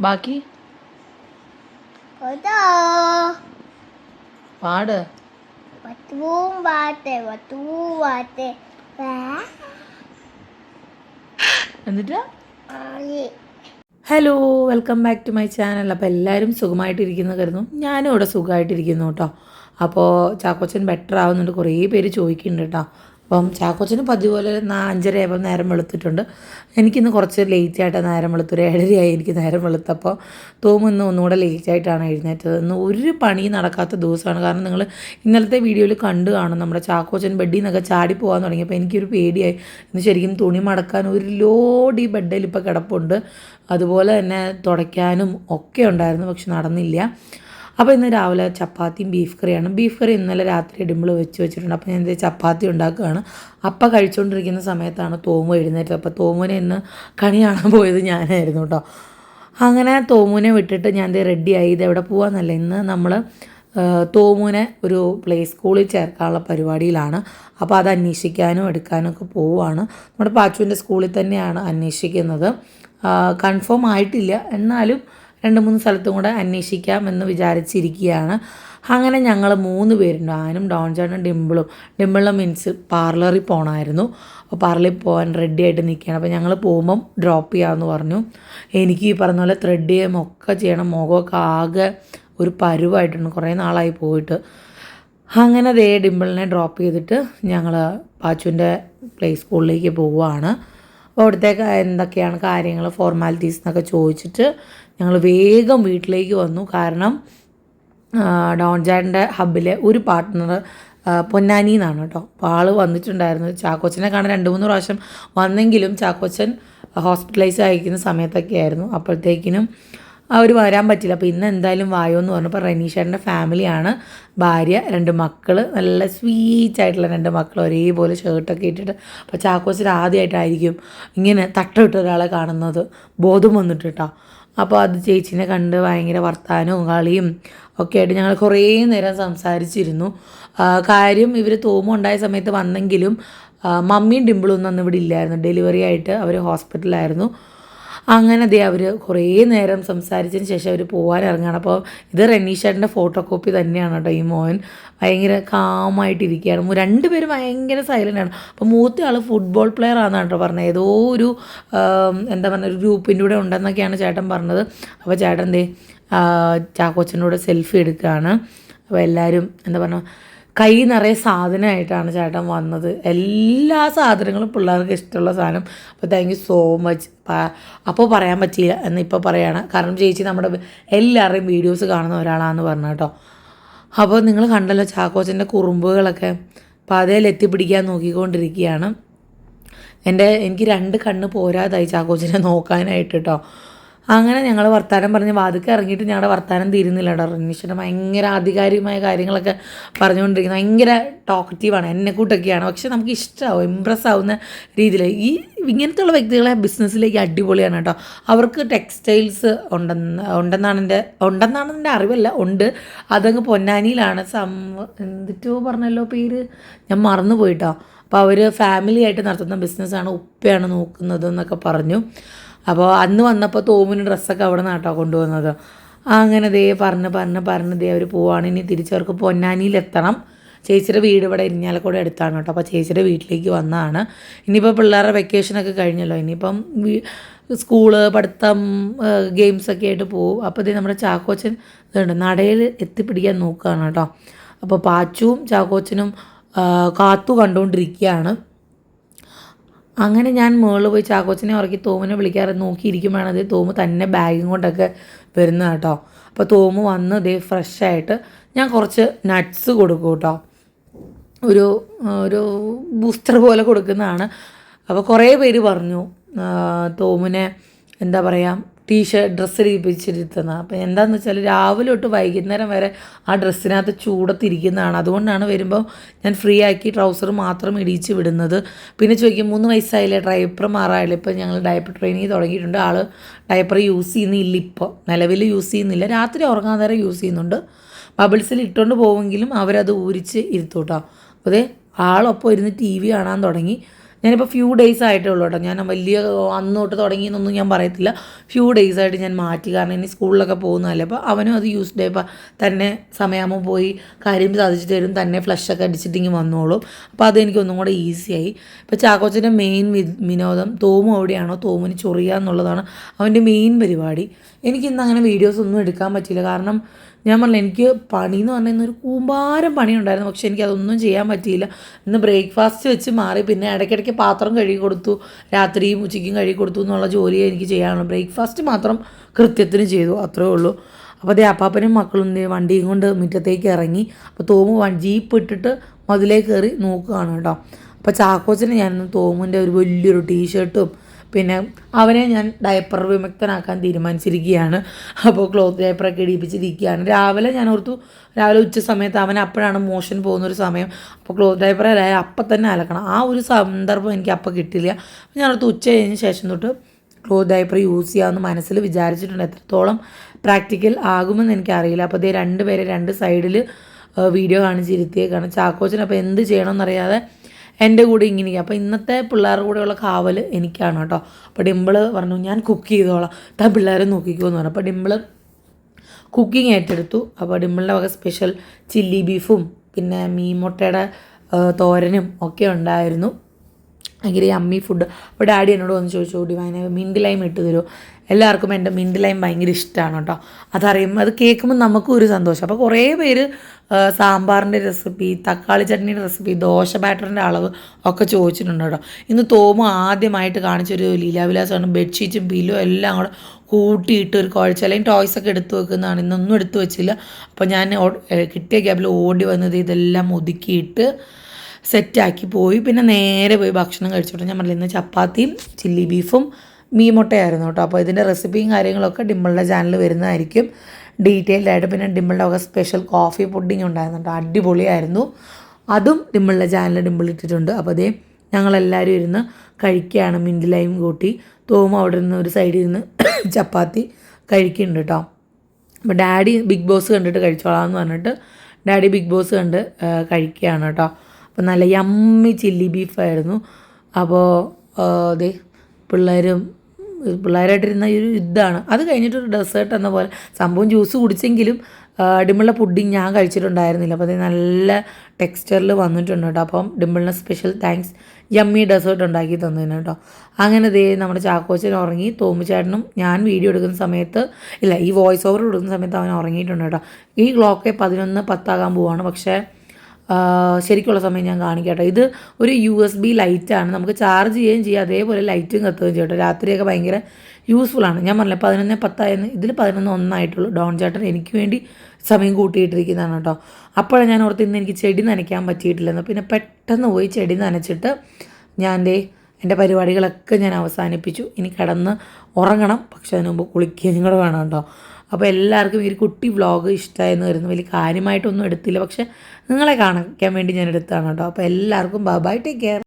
ബാക്കി? പാട്. പത്ത് മൂവാറ്റ് പത്ത് മൂവാറ്റ് എന്നിട്ട്? Hello welcome back to my channel. അപ്പോൾ എല്ലാവരും സുഖമായിട്ടിരിക്കുന്നു കരുതുന്നു. ഞാനും ഇവിടെ സുഖമായിട്ടിരിക്കുന്നു കേട്ടോ. അപ്പോൾ ചാക്കോച്ചൻ ബെറ്റർ ആവുന്നുണ്ട്. കുറേ പേര് ചോദിക്കുന്നുണ്ട് കേട്ടോ. അപ്പം ചാക്കോച്ചന് പതിവ് പോലെ അഞ്ചരയായപ്പോൾ നേരം വെളുത്തിട്ടുണ്ട്. എനിക്കിന്ന് കുറച്ച് ലേറ്റ് ആയിട്ട് നേരം വെളുത്തു ഒരു ഏഴരയായി എനിക്ക് നേരം വെളുത്തപ്പോൾ തോമ ഇന്ന് ഒന്നുകൂടെ ലേറ്റ് ആയിട്ടാണ് എഴുന്നേറ്റത്. ഇന്ന് ഒരു പണി നടക്കാത്ത ദിവസമാണ്. കാരണം നിങ്ങൾ ഇന്നലത്തെ വീഡിയോയിൽ കണ്ടു കാണും നമ്മുടെ ചാക്കോച്ചൻ ബെഡിൽ നിന്നൊക്കെ ചാടി പോകാൻ തുടങ്ങിയപ്പോൾ എനിക്കൊരു പേടിയായി. ഇന്ന് ശരിക്കും തുണി മടക്കാൻ ഒരു ലോഡി ഈ ബെഡിൽ ഇപ്പോൾ കിടപ്പുണ്ട്. അതുപോലെ തന്നെ തുടയ്ക്കാനും ഒക്കെ ഉണ്ടായിരുന്നു പക്ഷെ നടന്നില്ല. അപ്പോൾ ഇന്ന് രാവിലെ ചപ്പാത്തിയും ബീഫ് കറിയാണ്. ബീഫ് കറി ഇന്നലെ രാത്രി ഇടുമ്പോൾ വെച്ച് വെച്ചിട്ടുണ്ട്. അപ്പോൾ ഞാൻ ചപ്പാത്തി ഉണ്ടാക്കുകയാണ്. അപ്പം കഴിച്ചുകൊണ്ടിരിക്കുന്ന സമയത്താണ് തോമു എഴുന്നേറ്റത്. അപ്പോൾ തോമുനെ ഇന്ന് കണി കാണാൻ പോയത് ഞാനായിരുന്നു കേട്ടോ അങ്ങനെ തോമുനെ വിട്ടിട്ട് ഞാൻ ഇത് റെഡിയായി ഇത് എവിടെ പോകാമെന്നല്ല ഇന്ന് നമ്മൾ തോമുനെ ഒരു പ്ലേ സ്കൂളിൽ ചേർക്കാനുള്ള പരിപാടിയിലാണ്. അപ്പോൾ അത് അന്വേഷിക്കാനും എടുക്കാനും ഒക്കെ പോവുകയാണ് നമ്മുടെ പാച്ചുവിന്റെ സ്കൂളിൽ തന്നെയാണ് അന്വേഷിക്കുന്നത്. കൺഫേം ആയിട്ടില്ല. എന്നാലും രണ്ട് മൂന്ന് സ്ഥലത്തും കൂടെ അന്വേഷിക്കാം എന്ന് വിചാരിച്ചിരിക്കുകയാണ്. അങ്ങനെ ഞങ്ങൾ മൂന്ന് പേരുണ്ട്. ആനും ഡോൺ ചേട്ടനും ഡിമ്പിളും. ഡിമ്പിളിന്റെ മീൻസ് പാർലറിൽ പോകണമായിരുന്നു അപ്പോൾ പാർലറിൽ പോകാൻ റെഡി ആയിട്ട് നിൽക്കുകയാണ് അപ്പോൾ ഞങ്ങൾ പോകുമ്പം ഡ്രോപ്പ് ചെയ്യാമെന്ന് പറഞ്ഞു. എനിക്ക് ഈ പറഞ്ഞ പോലെ ത്രെഡ് ചെയ്യുകയും ഒക്കെ ചെയ്യണം. മുഖമൊക്കെ ആകെ ഒരു പരുവായിട്ടുണ്ട്. കുറേ നാളായി പോയിട്ട്. അങ്ങനെ ദേ ഡിമ്പിളിനെ ഡ്രോപ്പ് ചെയ്തിട്ട് ഞങ്ങൾ പാച്ചുവിന്റെ പ്ലേ സ്കൂളിലേക്ക് പോവുകയാണ് അപ്പോൾ അവിടുത്തെ എന്തൊക്കെയാണ് കാര്യങ്ങൾ ഫോർമാലിറ്റീസ് എന്നൊക്കെ ചോദിച്ചിട്ട് ഞങ്ങൾ വേഗം വീട്ടിലേക്ക് വന്നു. കാരണം ഡോൺ ഹബ്ബിലെ ഒരു പാർട്ട്ണർ പൊന്നാനി എന്നാണ് കേട്ടോ. അപ്പോൾ ആൾ വന്നിട്ടുണ്ടായിരുന്നു ചാക്കോച്ചനെ കാണാൻ രണ്ട് മൂന്ന് പ്രാവശ്യം വന്നെങ്കിലും ചാക്കോച്ചൻ ഹോസ്പിറ്റലൈസ് ആയിരിക്കുന്ന സമയത്തൊക്കെ ആയിരുന്നു. അപ്പോഴത്തേക്കിനും അവർ വരാൻ പറ്റില്ല. അപ്പോൾ ഇന്ന് എന്തായാലും വായോ എന്ന് പറഞ്ഞപ്പോൾ റനീഷേട്ടന്റെ ഫാമിലിയാണ്. ഭാര്യ രണ്ട് മക്കൾ നല്ല സ്വീറ്റ് ആയിട്ടുള്ള രണ്ട് മക്കൾ ഒരേപോലെ ഷർട്ടൊക്കെ ഇട്ടിട്ട്. അപ്പോൾ ചാക്കോച്ചൻ ആദ്യമായിട്ടായിരിക്കും ഇങ്ങനെ തട്ടമിട്ട ഒരാളെ കാണുന്നത്. ബോധം വന്നിട്ട് കേട്ടോ. അപ്പോൾ അത് ചേച്ചീനെ കണ്ട് ഭയങ്കര വർത്താനവും കളിയും ഒക്കെ ആയിട്ട് ഞങ്ങൾ കുറേ നേരം സംസാരിച്ചിരുന്നു. കാര്യം ഇവർ തോമുണ്ടായ സമയത്ത് വന്നെങ്കിലും മമ്മിയും ഡിമ്പിളും ഒന്നും ഇവിടെ ഇല്ലായിരുന്നു. ഡെലിവറി ആയിട്ട് അവർ ഹോസ്പിറ്റലായിരുന്നു അങ്ങനെ ദേ അവർ കുറേ നേരം സംസാരിച്ചതിന് ശേഷം അവർ പോകാൻ ഇറങ്ങുകയാണ് അപ്പോൾ ഇത് റെനീഷേട്ടന്റെ ഫോട്ടോ കോപ്പി തന്നെയാണ് കേട്ടോ ഈ മോൻ. ഭയങ്കര കാമായിട്ടിരിക്കുകയാണ്. രണ്ടുപേരും ഭയങ്കര സൈലന്റ് ആണ്. അപ്പോൾ മൂത്ത ആൾ ഫുട്ബോൾ പ്ലെയർ ആണെന്നാണ് കേട്ടോ പറഞ്ഞത്. ഏതോ ഒരു എന്താ പറഞ്ഞ ഒരു ഗ്രൂപ്പിന്റെ കൂടെ ഉണ്ടെന്നൊക്കെയാണ് ചേട്ടൻ പറഞ്ഞത്. അപ്പോൾ ചേട്ടൻ എന്തേ ചാക്കോച്ചന്റെ കൂടെ സെൽഫി എടുക്കുകയാണ്. അപ്പോൾ എല്ലാവരും എന്താ പറയുക കൈ നിറയെ സാധനമായിട്ടാണ് ചേട്ടൻ വന്നത്. എല്ലാ സാധനങ്ങളും പിള്ളേർക്ക് ഇഷ്ടമുള്ള സാധനം. അപ്പോൾ താങ്ക് യു സോ മച്ച് അപ്പോൾ പറയാൻ പറ്റിയില്ല എന്ന് ഇപ്പോൾ പറയാണ്. കാരണം ചേച്ചി നമ്മുടെ എല്ലാവരുടെയും വീഡിയോസ് കാണുന്ന ഒരാളാണെന്ന് പറഞ്ഞു കേട്ടോ. അപ്പോൾ നിങ്ങൾ കണ്ടല്ലോ ചാക്കോച്ചന്റെ കുറുമ്പുകളൊക്കെ. അപ്പോൾ അതേൽ എത്തിപ്പിടിക്കാൻ നോക്കിക്കൊണ്ടിരിക്കുകയാണ്. എന്റെ എനിക്ക് രണ്ട് കണ്ണ് പോരാതായി ചാക്കോച്ചിനെ നോക്കാനായിട്ട് കേട്ടോ. അങ്ങനെ ഞങ്ങൾ വർത്താനം പറഞ്ഞ് വാതിക്ക് ഇറങ്ങിയിട്ട് ഞങ്ങളുടെ വർത്താനം തീരുന്നില്ല കേട്ടോ റിനീഷിന്റെ ഭയങ്കര ആധികാരികമായ കാര്യങ്ങളൊക്കെ പറഞ്ഞുകൊണ്ടിരിക്കുന്നത് ഭയങ്കര ടോക്കറ്റീവാണ് എന്നെ കൂട്ടൊക്കെയാണ്. പക്ഷെ നമുക്ക് ഇഷ്ടമാവും ഇമ്പ്രസ് ആവുന്ന രീതിയിൽ ഈ ഇങ്ങനത്തെയുള്ള വ്യക്തികളെ ബിസിനസ്സിലേക്ക് അടിപൊളിയാണ് കേട്ടോ. അവർക്ക് ടെക്സ്റ്റൈൽസ് ഉണ്ടെന്ന് ഉണ്ടെന്നാണ് എന്റെ ഉണ്ടെന്നാണ് എന്റെ അറിവല്ല. ഉണ്ട്. അതങ്ങ് പൊന്നാനിയിലാണ്. സം എന്തിട്ടോ പറഞ്ഞല്ലോ പേര്. ഞാൻ മറന്നു പോയിട്ടോ. അപ്പോൾ അവർ ഫാമിലി ആയിട്ട് നടത്തുന്ന ബിസിനസ്സാണ് ഉപ്പയാണ് നോക്കുന്നത് എന്നൊക്കെ പറഞ്ഞു. അപ്പോൾ അന്ന് വന്നപ്പോൾ തോമിന് ഡ്രസ്സൊക്കെ അവിടെ നിന്നാട്ടോ കൊണ്ടുവന്നത്. അങ്ങനെ ദേ പറഞ്ഞ് പറഞ്ഞ് പറഞ്ഞ് ദേ അവർ പോവാണ്. ഇനി തിരിച്ചവർക്ക് പൊന്നാനിയിലെത്തണം ചേച്ചിയുടെ വീട് ഇവിടെ ഇരിഞ്ഞാലക്കൂടെ അടുത്താണ് കേട്ടോ അപ്പോൾ ചേച്ചിയുടെ വീട്ടിലേക്ക് വന്നതാണ്. ഇനിയിപ്പോൾ പിള്ളേരുടെ വെക്കേഷനൊക്കെ കഴിഞ്ഞല്ലോ. ഇനിയിപ്പം സ്കൂൾ പഠിത്തം ഗെയിംസൊക്കെ ആയിട്ട് പോകും അപ്പോൾ ഇത് നമ്മുടെ ചാക്കോച്ചൻ ഇതുണ്ട്. നടയിൽ എത്തിപ്പിടിക്കാൻ നോക്കുകയാണ് കേട്ടോ. അപ്പോൾ പാച്ചുവും ചാക്കോച്ചനും കാത്തു കണ്ടുകൊണ്ടിരിക്കുകയാണ് അങ്ങനെ ഞാൻ മുകളിൽ പോയി ചാക്കോച്ചനെ ഉറക്കി തോമിനെ വിളിക്കാറ് നോക്കിയിരിക്കുമ്പോഴാണ് അതേ തോമ് തന്നെ ബാഗും കൊണ്ടൊക്കെ വരുന്നത് കേട്ടോ. അപ്പോൾ തോമ് വന്ന് ഇതേ ഫ്രഷായിട്ട് ഞാൻ കുറച്ച് നട്ട്സ് കൊടുക്കും കേട്ടോ. ഒരു ഒരു ബൂസ്റ്റർ പോലെ കൊടുക്കുന്നതാണ്. അപ്പോൾ കുറേ പേര് പറഞ്ഞു തോമിനെ എന്താ പറയുക ടീഷർട്ട് ഡ്രസ്സ് ഇടിപ്പിച്ചിരുത്തുന്നത് അപ്പോൾ എന്താണെന്ന് വെച്ചാൽ രാവിലെ തൊട്ട് വൈകുന്നേരം വരെ ആ ഡ്രസ്സിനകത്ത് ചൂടത്തിരിക്കുന്നതാണ് അതുകൊണ്ടാണ് വരുമ്പോൾ ഞാൻ ഫ്രീ ആക്കി ട്രൗസർ മാത്രം ഇടിച്ച് വിടുന്നത്. പിന്നെ ചോദിക്കും മൂന്ന് വയസ്സായില്ലേ? ഡയപ്പർ മാറായില്ല ഇപ്പോൾ ഞങ്ങൾ ഡയപ്പർ ട്രെയിനിങ് തുടങ്ങിയിട്ടുണ്ട്. ആൾ ഡയപ്പർ യൂസ് ചെയ്യുന്നില്ല ഇപ്പോൾ നിലവിൽ യൂസ് ചെയ്യുന്നില്ല. രാത്രി ഉറങ്ങാൻ നേരം യൂസ് ചെയ്യുന്നുണ്ട്. ബബിൾസിൽ ഇട്ടുകൊണ്ട് പോവുമെങ്കിലും അവരത് ഊരിച്ച് ഇരുത്തൂട്ടോ. അപ്പോൾ അതേ ആളൊപ്പം ഇരുന്ന് ടി വി കാണാൻ തുടങ്ങി. ഞാനിപ്പോൾ ഫ്യൂ ഡേയ്സ് ആയിട്ടേ ഉള്ളൂ കേട്ടോ ഞാൻ വലിയ അന്ന് തൊട്ട് തുടങ്ങിയെന്നൊന്നും ഞാൻ പറയത്തില്ല. ഫ്യൂ ഡേയ്സ് ആയിട്ട് ഞാൻ മാറ്റി. കാരണം ഇനി സ്കൂളിലൊക്കെ പോകുന്നതല്ലേ. അപ്പോൾ അവനും അത് യൂസ് ഡേ ഇപ്പം തന്നെ സമയമാകുമ്പോൾ പോയി കാര്യം സാധിച്ചു തരും തന്നെ ഫ്ലഷൊക്കെ അടിച്ചിട്ടിങ്ങ് വന്നോളും. അപ്പോൾ അതെനിക്ക് ഒന്നും കൂടെ ഈസിയായി ഇപ്പോൾ ചാക്കോച്ചന്റെ മെയിൻ വിനോദം തോമു എവിടെയാണോ? തോമിന് ചൊറിയുക എന്നുള്ളതാണ് അവന്റെ മെയിൻ പരിപാടി. എനിക്കിന്ന് അങ്ങനെ വീഡിയോസ് ഒന്നും എടുക്കാൻ പറ്റിയില്ല. കാരണം ഞാൻ പറഞ്ഞില്ല എനിക്ക് പണി എന്ന് പറഞ്ഞാൽ ഇന്നൊരു കൂമ്പാരം പണിയുണ്ടായിരുന്നു. പക്ഷെ എനിക്ക് അതൊന്നും ചെയ്യാൻ പറ്റിയില്ല. ഇന്ന് ബ്രേക്ക്ഫാസ്റ്റ് വെച്ച് മാറി പിന്നെ ഇടയ്ക്കിടയ്ക്ക് പാത്രം കഴുകി കൊടുത്തു. രാത്രിയും ഉച്ചയ്ക്കും കഴുകി കൊടുത്തു എന്നുള്ള ജോലിയെ എനിക്ക് ചെയ്യാനുള്ളൂ. ബ്രേക്ക്ഫാസ്റ്റ് മാത്രം കൃത്യത്തിന് ചെയ്തു അത്രയേ ഉള്ളൂ. അപ്പോൾ അതേ അപ്പാപ്പനും മക്കളും വണ്ടിയും കൊണ്ട് മുറ്റത്തേക്ക് ഇറങ്ങി. അപ്പോൾ തോമു ജീപ്പ് ഇട്ടിട്ട് മതിലേ കയറി നോക്കുകയാണ് കേട്ടോ. അപ്പോൾ ചാക്കോച്ചന് ഞാനൊന്ന് തോമുന്റെ ഒരു വലിയൊരു ടീഷർട്ടും പിന്നെ അവനെ ഞാൻ ഡയപ്പർ വിമുക്തനാക്കാൻ തീരുമാനിച്ചിരിക്കുകയാണ്. അപ്പോൾ ക്ലോത്ത് ഡയപ്പറൊക്കെ ഇടിപ്പിച്ചിരിക്കുകയാണ്. രാവിലെ ഞാൻ ഓർത്തു രാവിലെ ഉച്ച സമയത്ത് അവൻ അപ്പോഴാണ് മോഷൻ പോകുന്നൊരു സമയം. അപ്പോൾ ക്ലോത്ത് ഡയപ്പർ അല്ലായ അപ്പം തന്നെ അലക്കണം. ആ ഒരു സന്ദർഭം എനിക്ക് അപ്പം കിട്ടില്ല ഞാൻ ഓർത്തു ഉച്ച കഴിഞ്ഞ ശേഷം തൊട്ട് ക്ലോത്ത് ഡയപ്പർ യൂസ് ചെയ്യാമെന്ന് മനസ്സിൽ വിചാരിച്ചിട്ടുണ്ട്. എത്രത്തോളം പ്രാക്ടിക്കൽ ആകുമെന്ന് എനിക്കറിയില്ല. അപ്പോൾ ഇതേ രണ്ട് പേരെ രണ്ട് സൈഡിൽ വീഡിയോ കാണിച്ചിരുത്തിയേക്കാണ്. ചാക്കോച്ചൻ അപ്പോൾ എന്ത് ചെയ്യണമെന്നറിയാതെ എന്റെ കൂടെ ഇങ്ങനെ അപ്പോൾ ഇന്നത്തെ പിള്ളേരുടെ കൂടെയുള്ള കാവൽ എനിക്കാണ് കേട്ടോ. അപ്പോൾ ഡിമ്പിൾ പറഞ്ഞു ഞാൻ കുക്ക് ചെയ്തോളാം. താ പിള്ളേരെ നോക്കിക്കോന്ന് പറഞ്ഞു. അപ്പോൾ ഡിമ്പിൾ കുക്കിംഗ് ഏറ്റെടുത്തു. അപ്പോൾ ഡിമ്പിളിന്റെ വക സ്പെഷ്യൽ ചില്ലി ബീഫും പിന്നെ മീൻ മുട്ടയുടെ തോരനും ഒക്കെ ഉണ്ടായിരുന്നു. ഭയങ്കര അമ്മി ഫുഡ് അപ്പോൾ ഡാഡി എന്നോട് വന്ന് ചോദിച്ചു ഡിവൈന മിന്റ് ലൈം ഇട്ട് തരുമോ എല്ലാവർക്കും എന്റെ മിന്റ് ലൈം ഭയങ്കര ഇഷ്ടമാണ് കേട്ടോ. അതറിയുമ്പോൾ അത് കേൾക്കുമ്പോൾ നമുക്കും ഒരു സന്തോഷം. അപ്പോൾ കുറേ പേര് സാമ്പാറിന്റെ റെസിപ്പി തക്കാളി ചട്നിയുടെ റെസിപ്പി ദോശ ബാറ്ററിന്റെ അളവ് ഒക്കെ ചോദിച്ചിട്ടുണ്ട് കേട്ടോ. ഇന്ന് തോമു ആദ്യമായിട്ട് കാണിച്ചൊരു ലീലാവിലാസമാണ് ബെഡ്ഷീറ്റും പില്ലോ എല്ലാം കൂടെ കൂട്ടിയിട്ട് ഒരു കുഴച്ച് അല്ലെങ്കിൽ ടോയ്സ് ഒക്കെ എടുത്തു വെക്കുന്നതാണ്. ഇന്നൊന്നും എടുത്തു വെച്ചില്ല. അപ്പോൾ ഞാൻ കിട്ടിയ ഗ്യാപ്പിൽ ഓടി വന്നത് ഇതെല്ലാം ഒതുക്കിയിട്ട് സെറ്റാക്കി പോയി. പിന്നെ നേരെ പോയി ഭക്ഷണം കഴിച്ചോട്ടെ ഞാൻ പറഞ്ഞില്ല ചപ്പാത്തിയും ചില്ലി ബീഫും മീൻ മുട്ടയായിരുന്നു കേട്ടോ. അപ്പോൾ ഇതിന്റെ റെസിപ്പിയും കാര്യങ്ങളൊക്കെ ഡിമ്പിളിന്റെ ചാനൽ വരുന്നതായിരിക്കും. ഡീറ്റെയിൽഡ് ആയിട്ട് പിന്നെ ഡിമ്പിളിന്റെ ഒക്കെ സ്പെഷ്യൽ കോഫി പുഡിങ് ഉണ്ടായിരുന്നു കേട്ടോ. അടിപൊളിയായിരുന്നു. അതും ഡിമ്പിളിന്റെ ചാനൽ ഡിമ്പിൾ ഇട്ടിട്ടുണ്ട്. അപ്പോൾ അതേ ഞങ്ങളെല്ലാവരും ഇരുന്ന് കഴിക്കുകയാണ്. ലൈം കൂട്ടി തോമ അവിടെ നിന്ന് ഒരു സൈഡിൽ നിന്ന് ചപ്പാത്തി കഴിക്കുന്നുണ്ട് കേട്ടോ. അപ്പോൾ ഡാഡി ബിഗ് ബോസ് കണ്ടിട്ട് കഴിച്ചോളാം എന്ന് പറഞ്ഞിട്ട് ഡാഡി ബിഗ് ബോസ് കണ്ട് കഴിക്കുകയാണ് കേട്ടോ. അപ്പോൾ നല്ല യമ്മി ചില്ലി ബീഫായിരുന്നു അപ്പോൾ അതെ പിള്ളേരും പിള്ളേരായിട്ടിരുന്ന ഒരു ഇതാണ്. അത് കഴിഞ്ഞിട്ടൊരു ഡെസേർട്ട് എന്ന പോലെ. സംഭവം ജ്യൂസ് കുടിച്ചെങ്കിലും ഡിമ്പിളിന്റെ പുഡിങ് ഞാൻ കഴിച്ചിട്ടുണ്ടായിരുന്നില്ല. അപ്പോൾ അത് നല്ല ടെക്സ്ചറിൽ വന്നിട്ടുണ്ട് കേട്ടോ. അപ്പം ഡിമ്പിളിന് സ്പെഷ്യൽ താങ്ക്സ് യമ്മി ഡെസേർട്ട് ഉണ്ടാക്കി തന്നതിന് കേട്ടോ. അങ്ങനെ ദേ നമ്മുടെ ചാക്കോച്ചൻ ഉറങ്ങി തോമുചേട്ടനും ഞാൻ വീഡിയോ എടുക്കുന്ന സമയത്ത് ഇല്ല ഈ വോയിസ് ഓവർ കൊടുക്കുന്ന സമയത്ത് അവൻ ഉറങ്ങിയിട്ടുണ്ട് കേട്ടോ. ഈ ക്ലോക്ക് പതിനൊന്ന് പത്താകാൻ പോവാണ്. പക്ഷേ ശരിക്കുള്ള സമയം ഞാൻ കാണിക്കട്ടെ ഇത് ഒരു യു എസ് ബി ലൈറ്റാണ് നമുക്ക് ചാർജ് ചെയ്യുകയും ചെയ്യാം. അതേപോലെ ലൈറ്റും കത്തുകയും ചെയ്യട്ടെ രാത്രിയൊക്കെ ഭയങ്കര യൂസ്ഫുൾ ആണ്. ഞാൻ പറഞ്ഞില്ല പതിനൊന്ന് പത്തായെന്ന് ഇതിൽ പതിനൊന്ന് ഒന്നായിട്ടുള്ളൂ. ഡോൺ ചേട്ടൻ എനിക്ക് വേണ്ടി സമയം കൂട്ടിയിട്ടിരിക്കുന്നതാണ് കേട്ടോ. അപ്പോഴാണ് ഞാൻ ഓർത്ത് ഇന്ന് എനിക്ക് ചെടി നനയ്ക്കാൻ പറ്റിയിട്ടില്ലെന്ന്. പിന്നെ പെട്ടെന്ന് പോയി ചെടി നനച്ചിട്ട് ഞാൻ ദേ എന്റെ പരിപാടികളൊക്കെ ഞാൻ അവസാനിപ്പിച്ചു. ഇനി കിടന്ന് ഉറങ്ങണം. പക്ഷെ അതിന് മുമ്പ് കുളിക്കുകയും കൂടെ വേണം കേട്ടോ. അപ്പോൾ എല്ലാവർക്കും ഈ കുട്ടി വ്ളോഗ് ഇഷ്ടമായെന്ന് വരുന്നു വലിയ കാര്യമായിട്ടൊന്നും എടുത്തില്ല. പക്ഷേ നിങ്ങളെ കാണിക്കാൻ വേണ്ടി ഞാൻ എടുത്തതാണ് കേട്ടോ. അപ്പോൾ എല്ലാവർക്കും ബൈ ടേക്ക് കെയർ